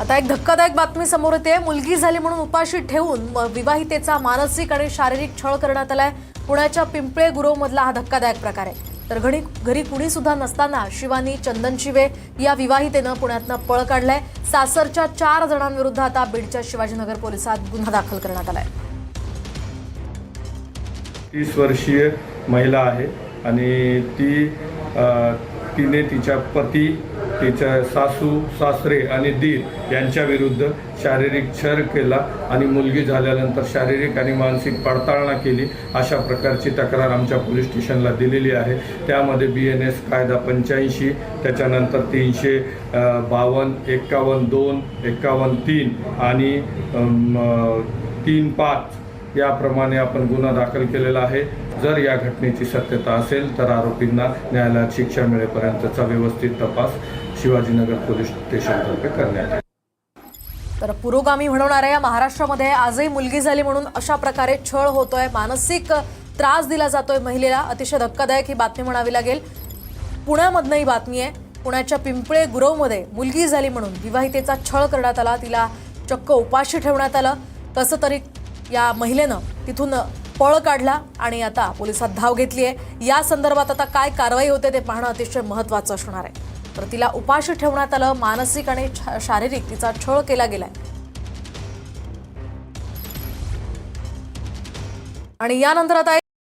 आता एक धक्कादायक बातमी समोर येते. मुलगी झाली म्हणून उपाशी ठेवून विवाहितेचा मानसिक आणि शारीरिक छळ करण्यात आलाय. पुण्याच्या पिंपळे गुरवमधला हा धक्कादायक प्रकार आहे. तर घरी घरी कुणी सुद्धा नसताना शिवानी चंदन शिवे या विवाहितेनं पुण्यातनं पळ काढलाय. सासरच्या चार जणांविरुद्ध आता बीडच्या शिवाजीनगर पोलिसात गुन्हा दाखल करण्यात आलाय. तीस वर्षीय महिला आहे आणि ती तिने तिच्या पती तिच्या सासू सासरे आणि दीर यांच्या विरुद्ध शारीरिक छळ केला आणि मुलगी झाल्यानंतर शारीरिक आणि मानसिक पडताळणा केली अशा प्रकारची तक्रार आमच्या पोलीस स्टेशनला दिलेली आहे. त्यामध्ये बी एन एस कायदा पंच्याऐंशी त्याच्यानंतर तीनशे बावन्न एक्कावन्न दोन एक्कावन्न तीन आणि तीन पाच याप्रमाणे आपण गुन्हा दाखल केलेला आहे. जर या घटनेची सत्यता असेल तर आरोपींना न्यायालयात शिक्षा मिळेपर्यंतचा व्यवस्थित तपास शिवाजीनगर पोलीस स्टेशनतर्फे करण्यात आली. तर पुरोगामी म्हणवणाऱ्या या महाराष्ट्रामध्ये आजही मुलगी झाली म्हणून अशा प्रकारे छळ होतोय मानसिक त्रास दिला जातोय महिलेला. अतिशय धक्कादायक ही बातमी म्हणावी लागेल. पुण्यामधनं ही बातमी आहे पुण्याच्या पिंपळे गुरवमध्ये मुलगी झाली म्हणून विवाहितेचा छळ करण्यात आला तिला चक्क उपाशी ठेवण्यात आलं. कसं तरी या महिलेनं तिथून पळ काढला आणि आता पोलिसात धाव घेतली आहे या संदर्भात आता काय कारवाई होते ते पाहणं अतिशय महत्त्वाचं असणार आहे. तर तिला उपाशी ठेवण्यात आलं. मानसिक आणि शारीरिक तिचा छळ केला गेलाय. आणि यानंतर आता